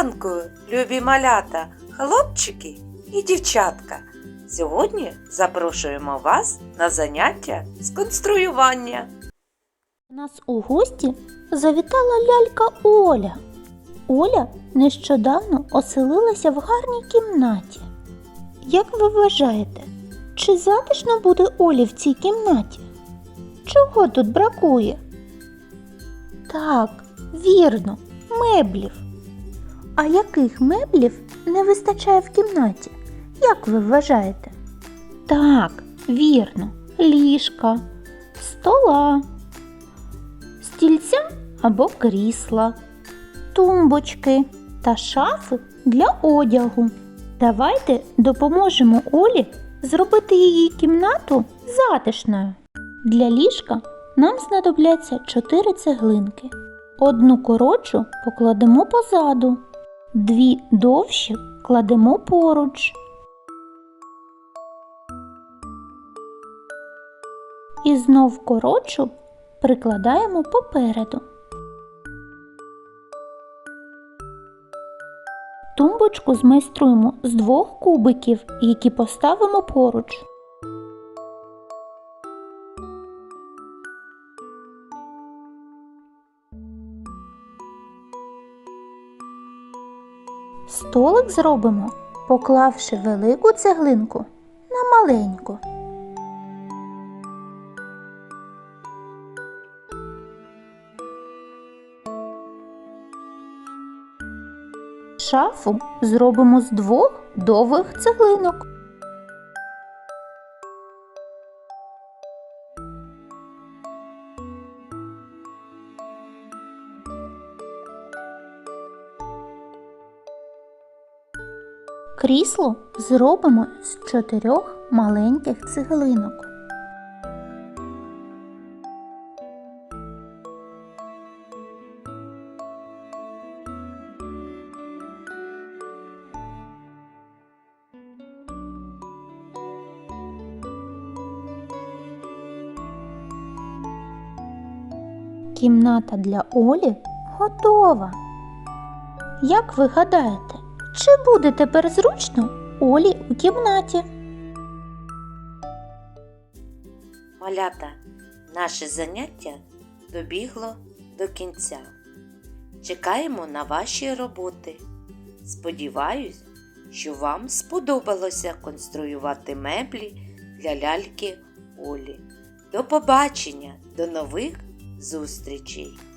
ранку, любі малята, хлопчики і дівчатка. Сьогодні запрошуємо вас на заняття з конструювання. У нас у гості завітала лялька Оля. Оля нещодавно оселилася в гарній кімнаті. Як ви вважаєте, чи затишно буде Олі в цій кімнаті? Чого тут бракує? Так, вірно, меблів. А яких меблів не вистачає в кімнаті? Як ви вважаєте? Так, вірно, ліжка, стола, стільця або крісла, тумбочки та шафи для одягу. Давайте допоможемо Олі зробити її кімнату затишною. Для ліжка нам знадобляться 4 цеглинки. Одну коротшу покладемо позаду, дві довші кладемо поруч. І знов коротшу прикладаємо попереду. Тумбочку змайструємо з двох кубиків, які поставимо поруч. Столик зробимо, поклавши велику цеглинку на маленьку. Шафу зробимо з двох довгих цеглинок. Крісло зробимо з чотирьох маленьких цеглинок. Кімната для Олі готова. Як ви гадаєте, чи буде тепер зручно Олі у кімнаті? Малята, наше заняття добігло до кінця. Чекаємо на ваші роботи. Сподіваюсь, що вам сподобалося конструювати меблі для ляльки Олі. До побачення, до нових зустрічей!